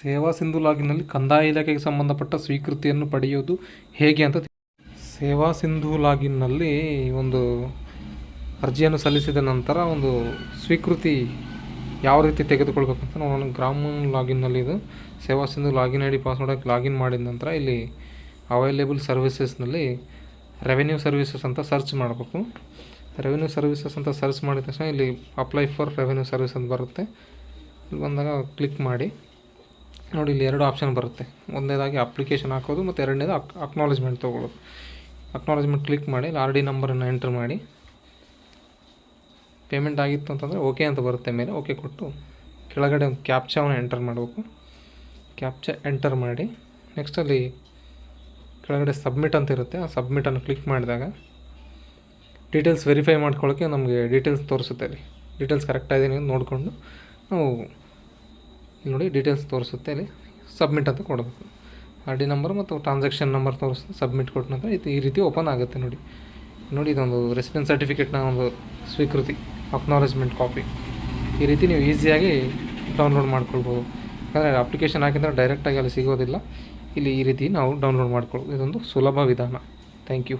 ಸೇವಾ ಸಿಂಧು ಲಾಗಿನ್ನಲ್ಲಿ ಕಂದಾಯ ಇಲಾಖೆಗೆ ಸಂಬಂಧಪಟ್ಟ ಸ್ವೀಕೃತಿಯನ್ನು ಪಡೆಯೋದು ಹೇಗೆ ಅಂತ ಸೇವಾ ಸಿಂಧು ಲಾಗಿನ್ನಲ್ಲಿ ಒಂದು ಅರ್ಜಿಯನ್ನು ಸಲ್ಲಿಸಿದ ನಂತರ ಒಂದು ಸ್ವೀಕೃತಿ ಯಾವ ರೀತಿ ತೆಗೆದುಕೊಳ್ಬೇಕಂತ ನಾನು ಗ್ರಾಮ ಲಾಗಿನ್ನಲ್ಲಿ ಇದು Seva Sindhu login I D password hockey login ಮಾಡಿದ ನಂತರ ಇಲ್ಲಿ ಅವೈಲೇಬಲ್ ಸರ್ವಿಸಸ್ನಲ್ಲಿ ರೆವೆನ್ಯೂ ಸರ್ವಿಸಸ್ ಅಂತ ಸರ್ಚ್ ಮಾಡಬೇಕು. ರೆವೆನ್ಯೂ ಸರ್ವಿಸಸ್ ಅಂತ ಸರ್ಚ್ ಮಾಡಿದ ತಕ್ಷಣ ಇಲ್ಲಿ ಅಪ್ಲೈ ಫಾರ್ ರೆವೆನ್ಯೂ ಸರ್ವಿಸ್ ಅಂತ ಬರುತ್ತೆ. ಇಲ್ಲಿ ಬಂದಾಗ ಕ್ಲಿಕ್ ಮಾಡಿ. ನೋಡಿ, ಇಲ್ಲಿ ಎರಡು ಆಪ್ಷನ್ ಬರುತ್ತೆ. ಒಂದನೇದಾಗಿ ಅಪ್ಲಿಕೇಶನ್ ಹಾಕೋದು ಮತ್ತು ಎರಡನೇದು ಅಕ್ ಅಕ್ನಾಲೇಜ್ಮೆಂಟ್ ತೊಗೊಳ್ಳೋದು ಅಕ್ನಾಲೇಜ್ಮೆಂಟ್ ಕ್ಲಿಕ್ ಮಾಡಿ, ಇಲ್ಲಿ ಆರ್ ಡಿ ನಂಬರನ್ನು ಎಂಟ್ರ್ ಮಾಡಿ. ಪೇಮೆಂಟ್ ಆಗಿತ್ತು ಅಂತಂದರೆ ಓಕೆ ಅಂತ ಬರುತ್ತೆ ಮೇಲೆ. ಓಕೆ ಕೊಟ್ಟು ಕೆಳಗಡೆ ಒಂದು ಕ್ಯಾಪ್ಚಾವನ್ನು ಎಂಟರ್ ಮಾಡಬೇಕು. ಕ್ಯಾಪ್ಚಾ ಎಂಟರ್ ಮಾಡಿ ನೆಕ್ಸ್ಟ್ ಅಲ್ಲಿ ಕೆಳಗಡೆ ಸಬ್ಮಿಟ್ ಅಂತ ಇರುತ್ತೆ. ಆ ಸಬ್ಮಿಟನ್ನು ಕ್ಲಿಕ್ ಮಾಡಿದಾಗ ಡೀಟೇಲ್ಸ್ ವೆರಿಫೈ ಮಾಡ್ಕೊಳ್ಳೋಕ್ಕೆ ನಮಗೆ ಡೀಟೇಲ್ಸ್ ತೋರಿಸುತ್ತೆ ಅಲ್ಲಿ. ಡೀಟೇಲ್ಸ್ ಕರೆಕ್ಟ್ ಅಂತ ನೋಡಿಕೊಂಡು ನಾವು ಇಲ್ಲಿ ನೋಡಿ ಡೀಟೇಲ್ಸ್ ತೋರಿಸುತ್ತೆ ಅಲ್ಲಿ. ಸಬ್ಮಿಟ್ ಅಂತ ಕೊಡಬೇಕು. ಆರ್ ಡಿ ನಂಬರ್ ಮತ್ತು ಟ್ರಾನ್ಸಾಕ್ಷನ್ ನಂಬರ್ ತೋರಿಸುತ್ತೆ. ಸಬ್ಮಿಟ್ ಕೊಟ್ಟ ನಂತರ ಇದು ಈ ರೀತಿ ಓಪನ್ ಆಗುತ್ತೆ ನೋಡಿ. ನೋಡಿ ಇದೊಂದು ರೆಸಿಡೆನ್ಸ್ ಸರ್ಟಿಫಿಕೇಟ್ನ ಒಂದು ಸ್ವೀಕೃತಿ ಅಕ್ನಾಲೇಜ್ಮೆಂಟ್ ಕಾಪಿ ಈ ರೀತಿ ನೀವು ಈಸಿಯಾಗಿ ಡೌನ್ಲೋಡ್ ಮಾಡ್ಕೊಳ್ಬೋದು. ಯಾಕಂದರೆ ಅಪ್ಲಿಕೇಶನ್ ಹಾಕಿದ್ರೆ ಡೈರೆಕ್ಟಾಗಿ ಅಲ್ಲಿ ಸಿಗೋದಿಲ್ಲ. ಇಲ್ಲಿ ಈ ರೀತಿ ನಾವು ಡೌನ್ಲೋಡ್ ಮಾಡ್ಕೊಳ್ಬೋದು. ಇದೊಂದು ಸುಲಭ ವಿಧಾನ. Thank you